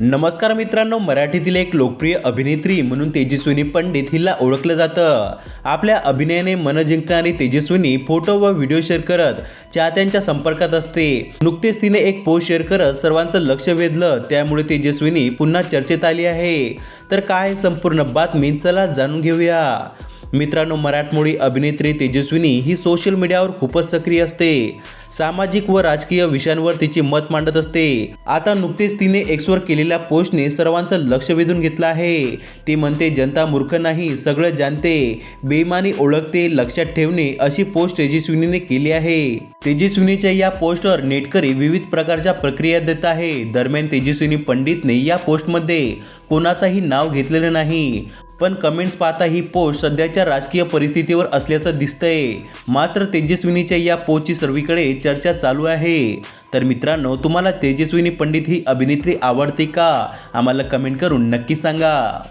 नमस्कार मित्रांनो मराठीतील एक लोकप्रिय अभिनेत्री म्हणून तेजस्विनी पंडित हिला ओळखलं जातं. आपल्या अभिनयाने मन जिंकणारी तेजस्विनी फोटो व व्हिडिओ शेअर करत चाहत्यांच्या संपर्कात असते. नुकतेच तिने एक पोस्ट शेअर करत सर्वांचं लक्ष वेधलं त्यामुळे तेजस्विनी पुन्हा चर्चेत आली आहे. तर काय संपूर्ण बातमी चला जाणून घेऊया. मित्रांनो मराठमोळी अभिनेत्री तेजस्विनी ही सोशल मीडियावर खूपच सक्रिय असते. सामाजिक व राजकीय विषयांवर तिची मत मांडत असते. आता नुकतेच तिने एक्सवर केलेल्या पोस्टने सर्वांचं लक्ष वेधून घेतलं आहे. ती म्हणते जनता मूर्ख नाही सगळं जाणते. बेईमानी ओळखते लक्षात ठेवणे अशी पोस्ट तेजस्विनीने केली आहे. तेजस्विनीच्या या पोस्टवर नेटकरी विविध प्रकारच्या प्रक्रिया देत आहे. दरम्यान तेजस्विनी पंडितने या पोस्टमध्ये कोणाचाही नाव घेतलेलं नाही. पण कमेंट्स पाहता ही पोस्ट सध्याच्या राजकीय परिस्थितीवर असल्याचं दिसतंय. मात्र तेजस्विनीच्या या पोस्टची सर्वीकडे चर्चा चालू आहे. तर मित्रांनो तुम्हाला तेजस्विनी पंडित ही अभिनेत्री आवडते का? आम्हाला कमेंट करून नक्की सांगा.